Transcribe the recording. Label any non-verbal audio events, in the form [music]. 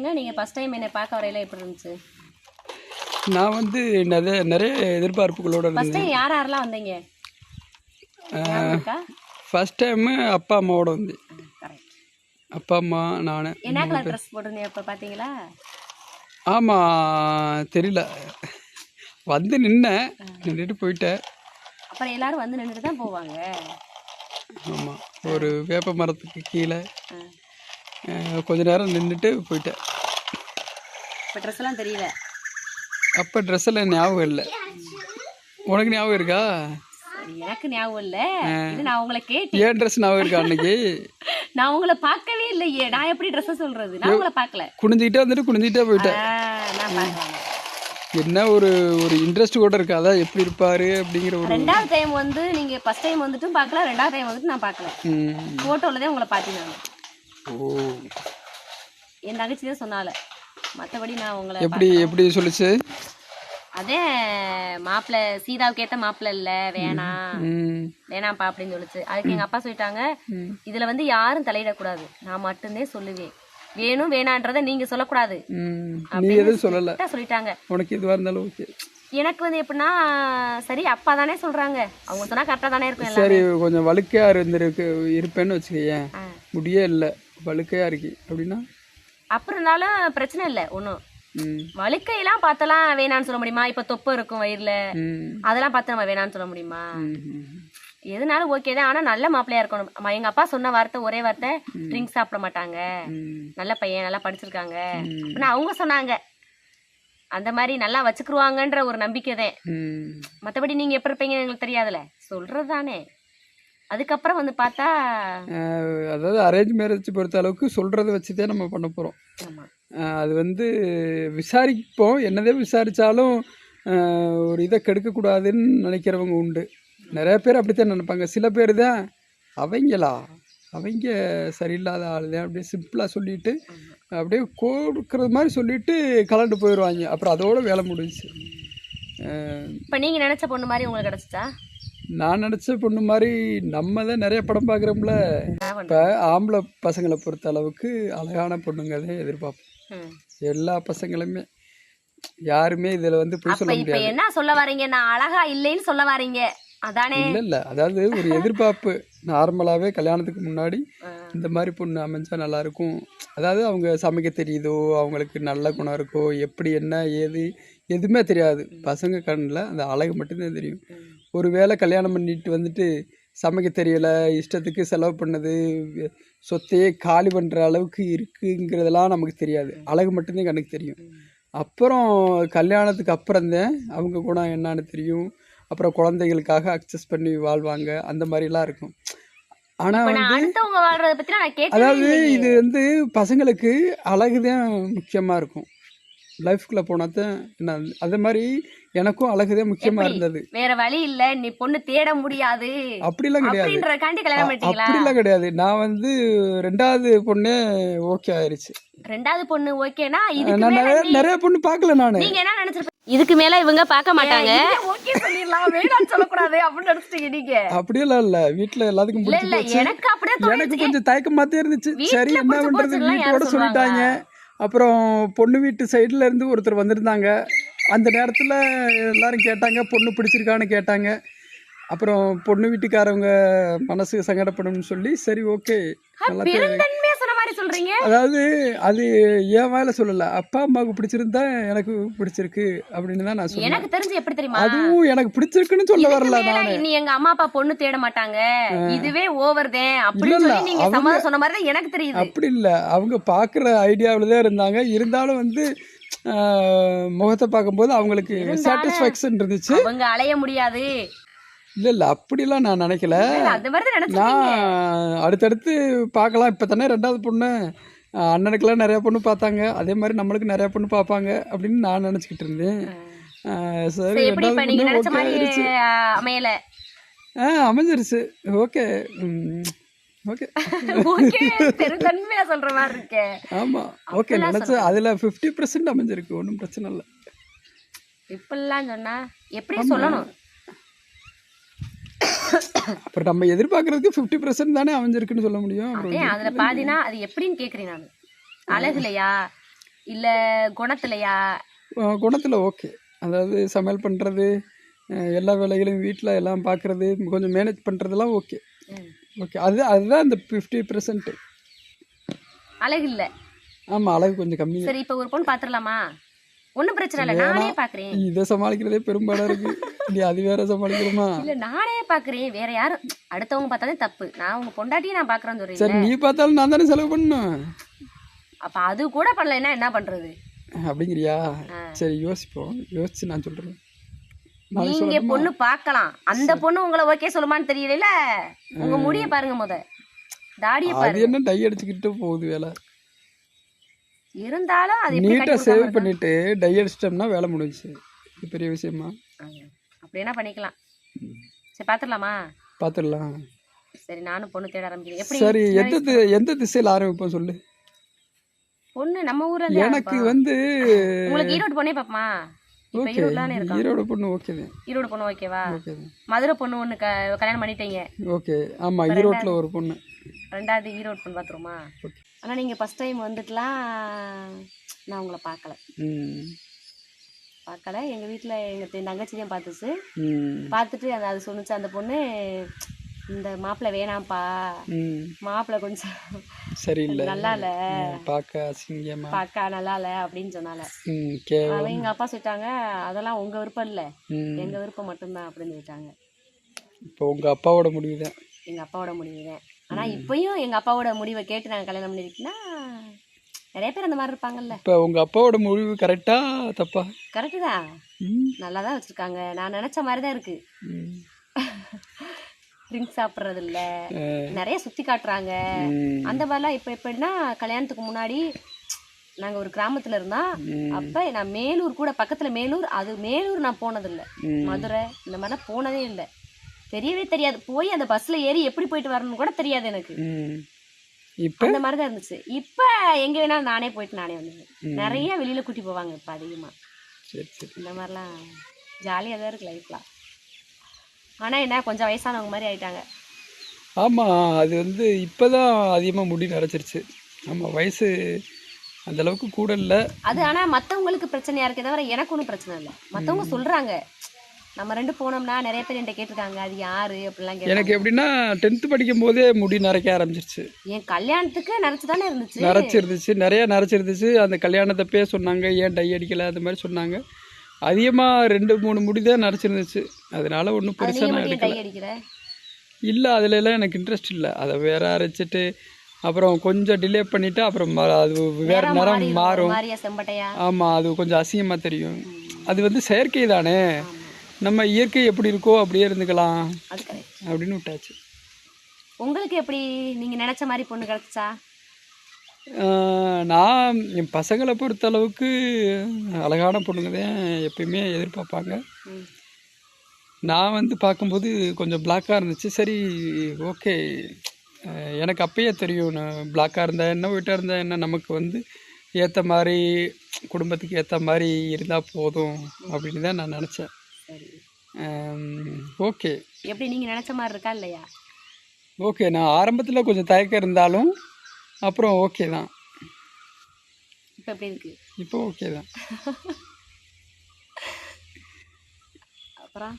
ஏங்க நீங்க first time என்னை பார்க்க வரையில எப்படி இருந்துச்சு? நான் வந்து நிறைய நிறைய எதிர்பார்ப்புகளோட ஃபர்ஸ்ட் டைம் யார் யாரெல்லாம் வந்தீங்க? ஃபஸ்ட் டைமு அப்பா அம்மாவோட கரெக்ட் அப்பா அம்மா நான் என்ன கலர் ட்ரெஸ் போட்டிருந்தீங்க இப்போ பார்த்தீங்களா ஆமாம் தெரியல. வந்து நின்னேன் நின்றுட்டு போயிட்டேன். அப்புறம் எல்லாரும் வந்து நின்றுட்டு தான் போவாங்க. ஆமாம் ஒரு வேப்ப மரத்துக்கு கீழே. கொஞ்ச நேரம் நின்றுட்டு போயிட்டேன். இப்போ ட்ரெஸ் எல்லாம் தெரியல. அப்போ ட்ரெஸ் எல்லாம் ஞாபகம் இல்லை. உனக்கு ஞாபகம் இருக்கா? எனக்கு ஞாபகம் இல்லை. இது நான் உங்களை கேட்டேன். ஏன் ட்ரெஸ் ஞாபகம் இருக்கா அன்னைக்கு? [laughs] நான் உங்களை பார்க்கவே இல்லையே. நான் எப்படி ட்ரெஸ் சொல்றது? நான் உங்களை பார்க்கல. குனிஞ்சிக்கிட்டே வந்துட்டு குனிஞ்சிக்கிட்டே போயிட்டேன். என்ன ஒரு ஒரு இன்ட்ரெஸ்ட் கூட இருக்கா? அதான் எப்படி இருப்பாரு அப்படிங்கிற ஒரு ரெண்டாவது டைம் வந்து நீங்க ஃபர்ஸ்ட் டைம் வந்துட்டும் பார்க்கல. ரெண்டாவது டைம் வந்துட்டு நான் பார்க்கல. ம். ஃபோட்டோவில் தான் உங்களை பார்த்தேன் நான் ஓ. என் தங்கச்சி தான் சொன்னால. மற்றபடி நான் உங்களை எப்படி எப்படி சொல்லுச்சு? அதே மாப்பிள்ளை சீதாவுக்கு ஏற்ற மாப்பிள்ளை இல்லை வேணாம் வேணாம்ப்பா அப்படின்னு சொல்லுச்சு. அதுக்கு எங்க அப்பா சொல்லிட்டாங்க இதுல வந்து யாரும் தலையிடக்கூடாது. நான் மட்டும்தான் சொல்லுவேன். வேணும் வேணான்றதை நீங்க சொல்லக்கூடாது. நீ எதுவும் சொல்லலை. சொல்லிட்டாங்க. உனக்கு எதுவாக இருந்தாலும் ஓகே. எனக்கு வந்து எப்படின்னா சரி அப்பா தானே சொல்றாங்க. அவங்க சொன்னா கரெக்டா தானே இருக்கும் சரி கொஞ்சம் வழுக்கையா இருந்திருக்கு இருப்பேன்னு வச்சுக்கேன். முடியே இல்லை. வழுக்கையா இருக்கு. அப்படின்னா அப்புறம் இருந்தாலும் பிரச்சனை இல்லை ஒன்றும் ம். வழுக்கையெல்லாம் பார்த்தலாம் வேணான்னு சொல்ல முடியுமா? இப்ப தொப்பை இருக்கும் வயிறுல. அதெல்லாம் பார்த்து நம்ம வேணான்னு சொல்ல முடியுமா. எதுனாலும் ஓகே தான். ஆனா நல்ல மாப்பிள்ளையா இருக்கணும். எங்க அப்பா சொன்ன வார்த்தை ஒரே வார்த்தை ட்ரிங்க்ஸ் சாப்பிட மாட்டாங்க. நல்ல பையன் நல்லா படிச்சிருக்காங்க. அப்படின்னு அவங்க சொன்னாங்க. அந்த மாதிரி நல்லா வச்சுக்கிருவாங்கன்ற ஒரு நம்பிக்கை தான். ம். மற்றபடி நீங்க எப்படி இருப்பீங்கன்னு எங்களுக்கு தெரியாதுல்ல. சொல்றது தானே. அதுக்கப்புறம் வந்து பார்த்தா அதாவது அரேஞ்ச் மேரேஜ் பொறுத்த அளவுக்கு சொல்கிறத வச்சு தான் நம்ம பண்ண போகிறோம் அது வந்து விசாரிப்போம். என்னதே விசாரித்தாலும் ஒரு இதை கெடுக்கக்கூடாதுன்னு நினைக்கிறவங்க உண்டு. நிறைய பேர் அப்படித்தான் நினைப்பாங்க. சில பேர் தான் அவங்களா? அவங்க சரியில்லாத ஆள் தான். அப்படியே சிம்பிளாக சொல்லிட்டு அப்படியே கொடுக்குறது மாதிரி சொல்லிட்டு கலண்டு போயிடுவாங்க. அப்புறம் அதோட வேலை முடிஞ்சுச்சு. அஹ், இப்ப நீங்க நினைச்ச பொண்ணு மாதிரி உங்களுக்கு கிடைச்சிச்சா? நான் நினச்ச பொண்ணு மாதிரி நம்ம தான் நிறைய படம் பார்க்குறோம்ல? இப்போ ஆம்பளை பசங்களை பொறுத்த அளவுக்கு அழகான பொண்ணுங்க தான் எதிர்பார்ப்போம். எல்லா பசங்களுமே யாருமே இதில் வந்து போய் சொல்ல முடியாது. என்ன சொல்ல வரீங்க? நான் அழகா இல்லைன்னு சொல்ல வரீங்க. அதானே? இல்லை இல்லை. அதாவது ஒரு எதிர்பார்ப்பு. நார்மலாகவே கல்யாணத்துக்கு முன்னாடி. இந்த மாதிரி பொண்ணு அமைஞ்சா நல்லா இருக்கும். அதாவது அவங்க சமைக்க தெரியுதோ? அவங்களுக்கு நல்ல குணம் இருக்கோ? எப்படி என்ன ஏது? எதுவுமே தெரியாது. பசங்க கண்ணில் அந்த அழகு மட்டும்தான் தெரியும். ஒரு வேளை கல்யாணம் பண்ணிட்டு வந்துட்டு சமைக்க தெரியல இஷ்டத்துக்கு செலவு பண்ணது சொத்தையே காலி பண்ணுற அளவுக்கு இருக்குங்கிறதெல்லாம் நமக்கு தெரியாது. அழகு மட்டும்தான் கண்ணுக்கு தெரியும். அப்புறம் கல்யாணத்துக்கு அப்புறம்தான் அவங்க குணம் என்னன்னு தெரியும். அப்புறம் குழந்தைகளுக்காக அக்சஸ் பண்ணி வாழ்வாங்க. அந்த மாதிரிலாம் இருக்கும். ஆனால் அதாவது. இது வந்து பசங்களுக்கு அழகுதான் முக்கியமாக இருக்கும். லைஃப்குள்ளே போனால் தான் என்ன அது மாதிரி எனக்கும் அழகுதான் முக்கியமாக எப்படி? இருந்தது. வேற வழி இல்ல நீ பொண்ணு தேட முடியாது. அப்படிலாம் கிடையாது. அப்படின்றக்காண்டி கல்யாணம் பண்ணிட்டீங்களா? அப்படிலாம் கிடையாது. நான் வந்து ரெண்டாவது பொண்ணே ஓகே ஆயிருச்சு. ரெண்டாவது பொண்ணு ஓகேனா இதுக்கு மேல நிறைய பொண்ணு பார்க்கல நான். நீங்க என்ன நினைச்சிருப்பீங்க? இதுக்கு மேல இவங்க பார்க்க மாட்டாங்க. ஓகே சொல்லிடலாம் வேணாம்னு சொல்லக்கூடாது அப்படின்னு நினைச்சிட்டீங்க நீங்க. அப்படியெல்லாம் இல்லை. வீட்டில் எல்லாத்துக்கும் இல்ல பிடிச்சி இல்ல போச்சு. எனக்கு அப்படியே எனக்கு தோணுச்சு கொஞ்சம் தயக்கமாக தான் இருந்துச்சு வீட்ல சரி என்ன போச்சுன்னுலாம் வீட்டோட சொல்லிட்டாங்க. அப்புறம் பொண்ணு வீட்டு சைடுல இருந்து ஒருத்தர் வந்திருந்தாங்க. அந்த நேரத்தில் எல்லாரும் கேட்டாங்க பொண்ணு பிடிச்சிருக்கான்னு கேட்டாங்க. அப்புறம் பொண்ணு வீட்டுக்காரவங்க மனசு சங்கடப்படும்னு சொல்லி சரி ஓகே நல்லா சொல்றீங்க? அதாவது அது என் வேலை சொல்லலை. அப்பா அம்மாவுக்கு பிடிச்சிருந்தா எனக்கு பிடிச்சிருக்கு அப்படின்னு தான் நான் சொன்னேன் எனக்கு தெரிஞ்சு எப்படி தெரியுமா? அதுவும் எனக்கு பிடிச்சிருக்குன்னு சொல்ல வரல மேல நான். இனி எங்க அம்மா அப்பா பொண்ணு தேட மாட்டாங்க. இதுவே ஓவர் தான் அப்படின்னு சொல்லி நீங்க சம்மதம் சொன்ன மாதிரி தான் எனக்கு தெரியுது. அப்படி இல்லை. அவங்க பார்க்குற ஐடியாவில் தான் இருந்தாங்க. இருந்தாலும் வந்து முகத்தை பார்க்கும்போது அவங்களுக்கு சாட்டிஸ்ஃபேக்ஷன் இருந்துச்சு. அவங்க அலைய முடியாது. இல்லை இல்லை அப்படிலாம் நான் நினைக்கல. அந்த மாதிரி நான் அடுத்தடுத்து பார்க்கலாம். இப்போ தானே ரெண்டாவது பொண்ணு அண்ணனுக்கெல்லாம் நிறைய பொண்ணு பார்த்தாங்க. அதே மாதிரி நம்மளுக்கு நிறைய பொண்ணு பார்ப்பாங்க அப்படின்னு நான் நினச்சிக்கிட்டு இருந்தேன். சரி ரெண்டாவது பொண்ணு அமையல? ஆ அமைஞ்சிருச்சு. ஓகே. ஓகே. ஓகே பெருந்தன்மையா சொல்ற மாதிரி இருக்கே. ஆமாம் ஓகே நினச்ச அதில் ஃபிஃப்டி பர்சன்ட் அமைஞ்சிருக்கு. ஒன்றும் பிரச்சனை இல்லை. இப்படிலாம் சொன்னா எப்படி சொல்லணும்? அப்புறம் நம்ம எதிர்பார்க்கறதுக்கு ஃபிஃப்டி பர்சன்ட் தானே அமைஞ்சிருக்குன்னு சொல்ல முடியும். அதுல பாதினா அது எப்படின்னு கேக்குறேன் நான். அழகுலையா? இல்ல குணத்துலயா? குணத்தில் ஓகே அதாவது சமையல் பண்ணுறது எல்லா வேலைகளையும் வீட்டில் எல்லாம் பார்க்குறது கொஞ்சம் மேனேஜ் பண்ணுறதெல்லாம் ஓகே. ஓகே அது அதுதான் இந்த ஃபிஃப்டி பர்சன்ட்டு அழகு இல்ல. ஆமாம் அழகு கொஞ்சம் கம்மி சரி இப்ப ஒரு பொண்ணு பாத்துடலாமா ஒண்ணும் பிரச்சனை இல்ல. நானே பாக்குறேன். இதை சமாளிக்கிறதே பெரும்பாடாக இருக்கு. நீ அது வேற சமாளிக்கணுமா? இல்ல நானே பாக்குறேன். வேற யாரும் அடுத்தவங்க பார்த்தாலே தப்பு. நான் உங்க பொண்டாட்டியை நான் பாக்குறேன்னு சொல்றீங்க சரி நீ பார்த்தாலும் நான் தானே செலவு பண்ணணும். அப்ப அது கூட பண்ணலைன்னா என்ன பண்றது? அப்படிங்கிறியா. சரி யோசிப்போம். யோசிச்சு நான் சொல்கிறேன் நீங்க பொண்ணு பார்க்கலாம். அந்த பொண்ணு உங்களை ஓகே சொல்லுமான்னு தெரியல உங்க முடிய பாருங்க முத. தாடிய அது பாருங்க. என்ன டை அடிச்சுக்கிட்டு போகுது வேலை? இருந்தாலும் அது நீட்டாக சேவ் பண்ணிட்டு டை அடிச்சிட்டோம்னா வேலை முடிஞ்சுச்சு. இது பெரிய விஷயமா? இருக்காங்க? அப்படின்னா பண்ணிக்கலாம். சரி பாத்துடலாமா பார்த்துடலாம் சரி நானும் பொண்ணு தேட ஆரம்பிக்கிறேன். எப்படி சரி எந்த எந்த திசையில் ஆரம்பிப்போம் சொல்லு. பொண்ணு நம்ம ஊர்ல எனக்கு? வந்து உங்களுக்கு ஈரோடு பொண்ணே பாப்பமா? ஈரோடு பொண்ணு ஓகே ஈரோடு பொண்ணு ஓகேவா மதுரை பொண்ணு ஒண்ணு கல்யாணம் பண்ணிட்டீங்க. ஓகே. ஆமாம் ஈரோட்டில் ஒரு பொண்ணு. ரெண்டாவது ஈரோடு பொண்ணு பாத்துருமா ஓகே ஆனா நீங்க ஃபர்ஸ்ட் டைம் வந்துட்டுலாம் நான் உங்களை பார்க்கல. பார்க்கல. எங்க வீட்ல எங்க தெ- தங்கச்சியும் பார்த்துச்சு. பார்த்துட்டு அந்த அது சொன்னுச்சு அந்த பொண்ணு இந்த மாப்பிள்ளை வேணாம்ப்பா. மாப்பிள்ளை கொஞ்சம் [laughs] சரியில்லை. நல்லா இல்ல பார்க்க அசிங்கமா. பார்க்க நல்லா இல்ல அப்படின்னு சொன்னால. அவன் எங்க அப்பா சொல்லிட்டாங்க அதெல்லாம் உங்க விருப்பம் இல்ல. எங்க விருப்பம் மட்டும்தான் அப்படின்னு சொல்லிட்டாங்க. இப்போ உங்கள் அப்பாவோட முடிவு தான். எங்க அப்பாவோட முடிவு தான். ஆனா இப்பயும் எங்க அப்பாவோட முடிவை கேட்டு நாங்க கல்யாணம் பண்ணிருக்கீங்கன்னா நிறைய பேர் அந்த மாதிரி இருப்பாங்கல்ல. இப்போ உங்கள் அப்பாவோட முடிவு கரெக்டா தப்பா? கரெக்டு தான். நல்லா தான் வச்சிருக்காங்க. நான் நினைச்ச மாதிரி தான் இருக்கு. ம். ட்ரிங்க்ஸ் சாப்பிட்றது இல்ல நிறைய சுத்தி காட்டுறாங்க. அந்த மாதிரிலாம் இப்போ எப்படின்னா கல்யாணத்துக்கு முன்னாடி நாங்க ஒரு கிராமத்துல இருந்தா ம். அப்ப நான் மேலூர் கூட பக்கத்துல மேலூர் அது மேலூர் நான் போனதில்லை. மதுரை இந்த மாதிரிலாம் போனதே இல்லை. தெரியவே தெரியாது. போய் அந்த பஸ்ல ஏறி எப்படி போயிட்டு வரணும்னு கூட தெரியாது எனக்கு. இப்போ? அந்த மாதிரி தான் இருந்துச்சு. இப்ப எங்க வேணாலும் நானே போயிட்டு நானே வந்துடுவேன் நிறைய வெளியில கூட்டி போவாங்க இப்ப அதிகமா. சரி சரி. இந்த மாதிரிலாம் ஜாலியாக தான் இருக்கு லைஃப்லாம் ஆனா என்ன கொஞ்சம் வயசானவங்க மாதிரி ஆயிட்டாங்க. ஆமாம் அது வந்து இப்போ தான் அதிகமாக முடி நரைச்சிருச்சு. ஆமாம் வயசு அந்த அளவுக்கு கூட இல்லை. அது ஆனா மத்தவங்களுக்கு பிரச்சனையா இருக்கே தவிர எனக்கு ஒன்றும் பிரச்சனை இல்லை. மத்தவங்க சொல்றாங்க. நம்ம ரெண்டு போனோம்னா நிறைய பேர் என்கிட்ட கேட்டிருக்காங்க அது யாரு? அப்படிலாம் எனக்கு எப்படின்னா டென்த்து படிக்கும் போதே முடி நரைக்க ஆரம்பிச்சிருச்சு. என் கல்யாணத்துக்கு நினைச்சு தானே இருந்துச்சு? நரைச்சிருந்துச்சு நிறைய நரைச்சிருந்துச்சு. அந்த கல்யாணத்தப்பே சொன்னாங்க ஏன் டை அடிக்கலை? அந்த மாதிரி சொன்னாங்க. அதிகமாக ரெண்டு மூணு முடி தான் நரைச்சிருந்துச்சு. அதனால ஒன்றும் அது பெருசாக நான் எடுக்கல. இல்லை அதுல எல்லாம் எனக்கு இன்ட்ரெஸ்ட் இல்லை. அதை வேற அரைச்சிட்டு அப்புறம் கொஞ்சம் டிலே பண்ணிட்டு அப்புறம் அது வேற நிறம் மாறும். ஆமாம் அது கொஞ்சம் அசிங்கமாக தெரியும். அது வந்து செயற்கை தானே. நம்ம இயற்கை எப்படி இருக்கோ அப்படியே இருந்துக்கலாம் அப்படின்னு விட்டாச்சு. உங்களுக்கு எப்படி நீங்க நினைச்ச மாதிரி பொண்ணு கிடைச்சா? நான் என் பசங்களை பொறுத்த அளவுக்கு அழகான பொண்ணுங்க தான் எப்பயுமே எதிர்பார்ப்பாங்க. நான் வந்து பார்க்கும்போது கொஞ்சம் பிளாக்காக இருந்துச்சு. சரி ஓகே எனக்கு அப்பயே தெரியும் நான் பிளாக்காக இருந்தா என்ன ஒயிட்டாக இருந்தா என்ன நமக்கு வந்து ஏற்ற மாதிரி குடும்பத்துக்கு ஏற்ற மாதிரி இருந்தால் போதும் அப்படின்னு தான் நான் நினச்சேன். ஓகே. எப்படி நீங்க நினைச்ச மாதிரி இருக்கா இல்லையா? ஓகே நான் ஆரம்பத்தில் கொஞ்சம் தயக்கம் இருந்தாலும் அப்புறம் ஓகே தான். இப்ப எப்படி இருக்கு? இப்போ ஓகே தான். அப்புறம்?